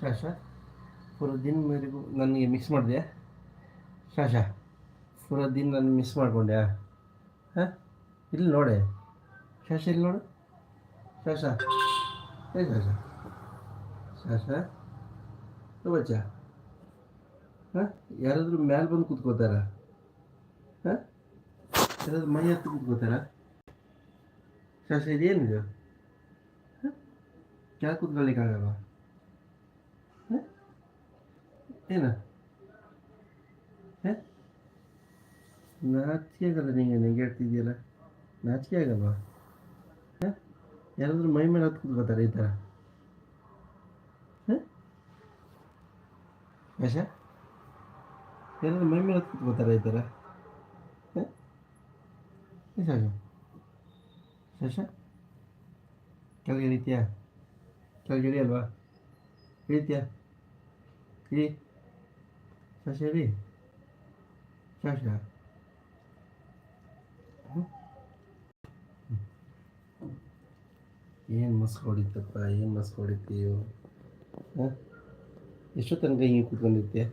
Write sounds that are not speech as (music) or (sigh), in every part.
ಶಾಶ ಪೂರ ದಿನ ಮೇರೆಗೂ ನನಗೆ ಮಿಕ್ಸ್ ಮಾಡಿದೆ. ಶಾಶ ಪೂರ ದಿನ ನಾನು ಮಿಸ್ ಮಾಡಿಕೊಂಡೆ. ಹಾಂ? ಇಲ್ಲಿ ನೋಡೆ. ಶಾಶ ಇಲ್ಲಿ ನೋಡು. ಶಾಶ ಏ ಶಾಶ ಶಾಶ ಬಚ್ಚ. ಹಾಂ? ಯಾರಾದರೂ ಮ್ಯಾಲೆ ಬಂದು ಕೂತ್ಕೋತಾರ? ಹಾಂ? ಯಾರಾದರೂ ಮೈ ಹತ್ತು ಕೂತ್ಕೋತಾರ? ಶಾಶ ಇದೇನಿದು? ಹಾಂ? ಕೆಳಗೆ ಕೂತ್ಕೊಳ್ಳಿಕ್ಕಾಗಲ್ವಾ ಹಾಂ ಏನ? ನಾಚಿಕೆ ಆಗಲ್ಲ ನಿಂಗೆ ನಿಂಗೆ ನಾಚಿಕೆ ಆಗಲ್ವಾ? ಹಾಂ? ಯಾರಾದರೂ ಮೈ ಮೇಲೆ ಕೂತ್ಕೋತಾರೆ ಈ ಥರ ಹಾಂ? ಯಶ ಯಾರಾದ್ರೂ ಮೈ ಮೇಲೆ ಕೂತ್ಕೋತಾರೆ ಈ ಥರ ಹಾಂ? ಶಶ ಕೆಳಗೆ ಇಳಿತೀಯಾ? ಕೆಳಗೆ ಇಳಿಯಲ್ವಾ ಇಳಿತೀಯಾ? ಇಳಿ. ಇಳಿ ಶಶ ಏನು ಮಸ್ಕ್ ಹೊಡಿತಪ್ಪ ಏನು ಮಸ್ಕ್ ಹೊಡಿತೀಯೋ ಹಾಂ ಎಷ್ಟೋ ತನಕ ಹಿಂಗೆ ಕೂತ್ಕೊಂಡಿದ್ದೆ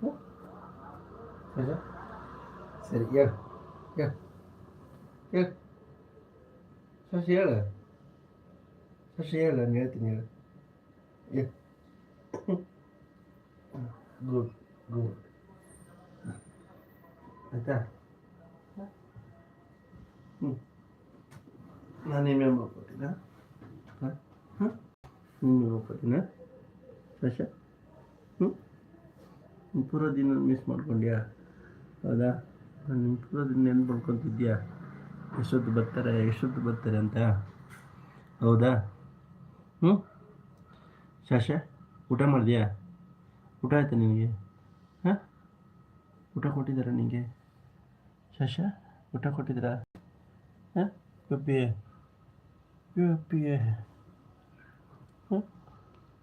ಹಾಂ? ಸರಿ ಹೇಳು ಹೇಳು ಹೇಳು ಶಶಿ ಹೇಳು ಶಶಿ ಹೇಳು ನಾನು ಹೇಳ್ತೀನಿ ಹೇಳು ಹೇಳು ಗುಡ್ ಗುಡ್ ಆಯ್ತಾ ಹ್ಞೂ ನಾನು ನಿಮ್ಮೆ ಮಾಡ್ಕೊಟ್ಟಿನ ಹಾಂ ಹಾಂ ನಿಮ್ಮೆ ಮಾಡ್ಕೊಟ್ಟಿನ ಸಶ ಹ್ಞೂ ನೀನ್ ಪೂರ ದಿನ ಮಿಸ್ ಮಾಡ್ಕೊಂಡ್ಯಾ ಹೌದಾ ನಾನು ನಿಮ್ಮ ಪೂರ ದಿನ ನೆನ್ಪು ಮಾಡ್ಕೊತಿದ್ಯಾ ಎಷ್ಟೊತ್ತು ಬರ್ತಾರೆ ಎಷ್ಟೊತ್ತು ಬರ್ತಾರೆ ಅಂತ ಹೌದಾ ಹ್ಞೂ ಶಾಶ ಊಟ ಮಾಡಿದ್ಯಾ ಊಟ ಆಯ್ತಾ ನಿನಗೆ? ಹಾಂ? ಊಟ ಕೊಟ್ಟಿದ್ದಾರಾ ನಿನಗೆ? ಶಶ, ಊಟ ಕೊಟ್ಟಿದ್ದೀರಾ? ಹಾಂ? ಪಪ್ಪಿಯೇ ಪಪ್ಪಿಯೇ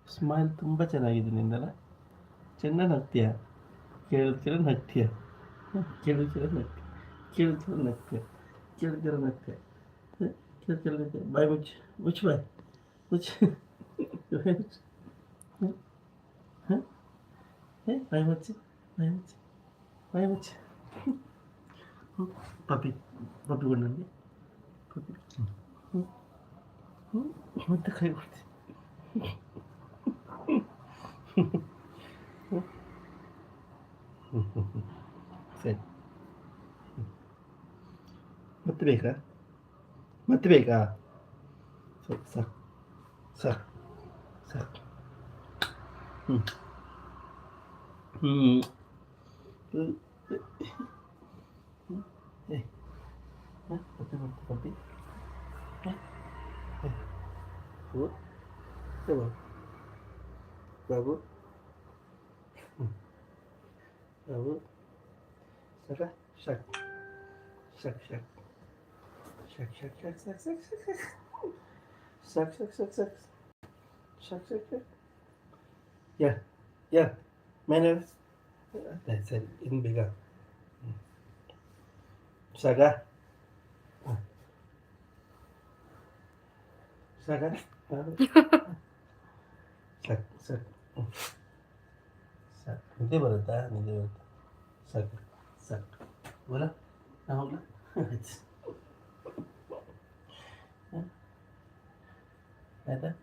ಸ್ಮೈಲ್ ತುಂಬ ಚೆನ್ನಾಗಿದೆ ನಿಂದಲ್ಲ. ಚೆನ್ನಾಗಿ ನಗ್ತೀಯ? ಕೇಳಿದ್ರೆ ನಗ್ತೀಯ? ಕೇಳಿದ್ರೆ ನಗ್ತೀಯ? ಕೇಳಿದ್ರೆ ನಗ್ತೀಯ? ಕೇಳಿದ್ರೆ ನಗ್ತೀಯ? ಕೇಳಿದ್ರೆ ನಗ್ತೀಯ? ಬಾಯ್ ಮುಚ್ಚು. ಮುಚ್ಚು. ಬಾಯ್ ಮುಚ್ಚು. (laughs) 예? 많이 먹지? 많이 먹지? 많이 먹지? (laughs) 어? 밥이 밥이 걸렸네? 밥이 응? 응? 어떡해 이거지? ಸರಿ ಮತ್ತೆ ಬೇಕಾ ಮತ್ತೆ ಬೇಕಾ ಸಾಕು ಸಾಕು ಸಾಕು ಸಾಕು ಹ್ಞೂ Tamam. Bravo. Bravo. Sıra şak. Şak şak. Şak şak şak şak şak şak şak. Şak şak şak şak. Şak şak şak. Gel. Gel. manner that's it even bigger saga saga sak dah. sak nanti berita nanti berita sak sak bola nak bola ada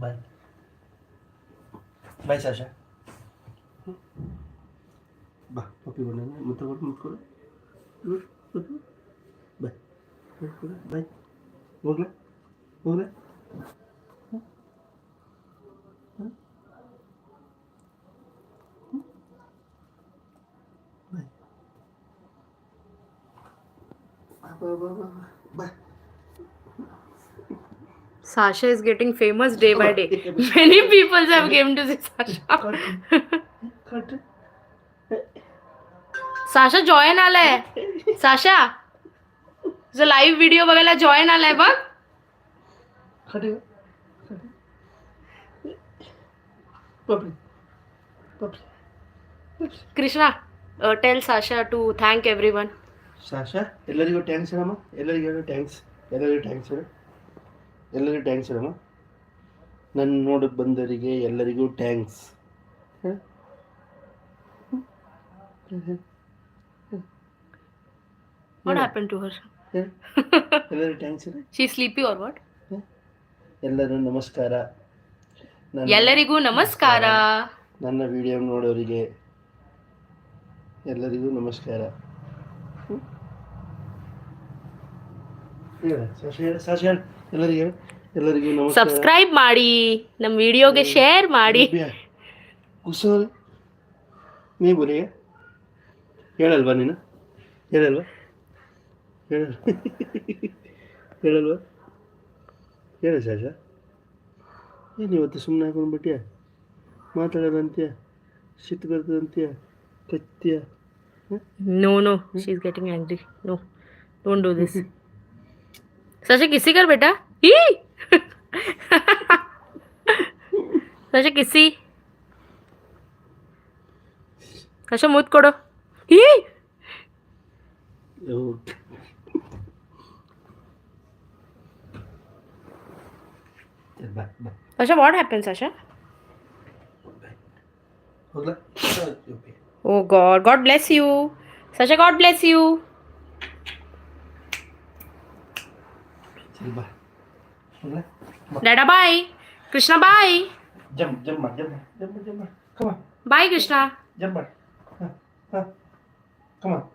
Bye. Bye, Sasha. বাহ copy করে নেন মুখে করে মুখ করে Sasha is getting famous day by (laughs) day. Many people have came to see Sasha. Cut Sasha join आलाय Sasha तुझं live video बघायला जॉईन आलाय बघ कट पपड़ी पपड़ी Krishna tell Sasha to thank every one Sasha ಎಲ್ಲರಿಗೂ ಟ್ಯಾಂಕ್ಸ್ ಹೇಳಮ್ಮ ಎಲ್ಲರಿಗೂ ಹೇಳು ಟ್ಯಾಂಕ್ಸ್ ಎಲ್ಲರಿಗೂ ಟ್ಯಾಂಕ್ಸ್ ಹೇಳು ಎಲ್ಲರಿಗೂ ಟ್ಯಾಂಕ್ಸ್ ಹೇಳಮ್ಮ ನನ್ನ ನೋಡಕ್ಕೆ ಬಂದವರಿಗೆ ಎಲ್ಲರಿಗೂ thanks What happened to her? ಎಲ್ಲರಿಗೂ thanks sleepy She's sleepy or what? ಎಲ್ಲರೂ ನಮಸ್ಕಾರ ನನ್ನ ಎಲ್ಲರಿಗೂ ನಮಸ್ಕಾರ ನನ್ನ ವಿಡಿಯೋ ನೋಡೋರಿಗೆ ಎಲ್ಲರಿಗೂ ನಮಸ್ಕಾರ ಹ್ಮ್? ಹೇಳು, ಸಾಕ್ಷಿ ಹೇಳು, ಸಾಕ್ಷಿ ಹೇಳು. ಎಲ್ಲರಿಗೂ ಹೇಳು. ಎಲ್ಲರಿಗೂ ನಮಸ್ಕಾರ ಸಬ್ಸ್ಕ್ರೈಬ್ ಮಾಡಿ ನಮ್ಮ ವಿಡಿಯೋಗೆ ಶೇರ್ ಮಾಡಿ ಕುಸೋಲ್ ನೀ ಬೋಲಿಯ ಹೇಳಲ್ವಾ ನೀನು? ಹೇಳಲ್ವಾ? ಹೇಳಲ್ ಹೇಳಲ್ವಾ? ಹೇಳ ಶಾಶ. ಏನು ಇವತ್ತು ಸುಮ್ಮನೆ ಹಾಕೊಂಡ್ಬಿಟ್ಟಿಯ? ಮಾತಾಡೋದಂತೀಯ? ಸಿಟ್ಟು ಬರ್ತದಂತೀಯ ಕತ್ತಿಯ? No no she is getting angry no don't do this Sasha, ಕಿಸ್ಸಿ ಕರ್ ಬೇಟಾ? ಈ ಸಶ, ಕಿಸ್ಸಿ. ಸಶ, ಮೂತ್ ಕೊಡು. Eh! Oh. Back, back. Asha, what happens, Asha? Oh God, God bless you. Sasha, God bless you. Dada, bye. Krishna, bye. Jump, jump, jump, jump, jump. Come on. Bye, Krishna. Jump, bye. Come on.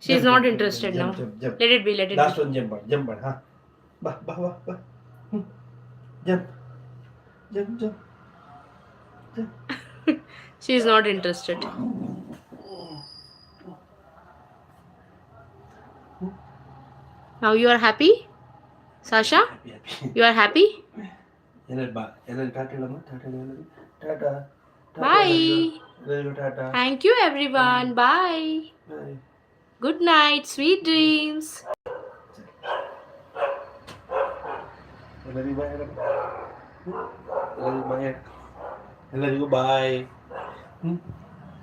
She is not interested now. Let it be. Let it Last be. one, jump on. Jump on. Huh? Bah, bah, bah, bah. Hmm. Jump. Jump, jump. (laughs) Jump. she is not interested. Now you are happy? Sasha? Happy, happy. You are happy? Bye. Thank you, everyone. Bye. Good night. Sweet dreams. Bye.